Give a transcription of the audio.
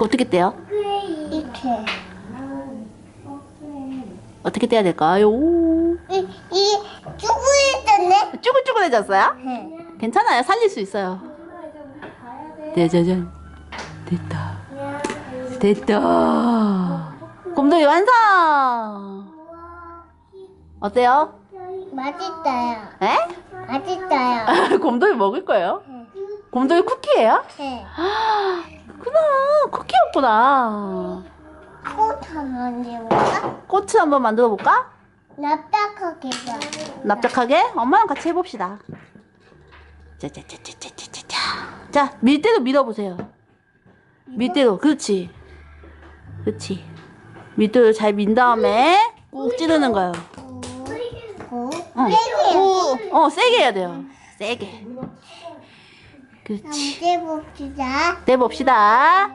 그 어떻게 떼요? 이렇게. 어떻게 떼야 될까요? 이, 이, 쭈그리던데? 쭈글쭈글해졌어요? 네. 괜찮아요. 살릴 수 있어요. 짜자잔. 됐다. 됐다. 곰돌이 완성! 어때요? 맛있어요. 에? 맛있어요. 곰돌이 먹을 거예요? 곰돌이 쿠키예요? 네. 쿠키였구나. 꽃 한번 해볼까? 꽃을 한번 만들어 볼까? 납작하게 봐. 납작하게? 엄마랑 같이 해봅시다. 짜자자자자자자. 자, 밀대로 밀어보세요. 밀대로, 그렇지. 그렇지. 밀대로 잘 민 다음에 꾹 찌르는 거예요. 고. 어, 세게. 꾹. 어, 세게 해야 돼요. 세게. 그렇지. 한번 해봅시다. 떼봅시다.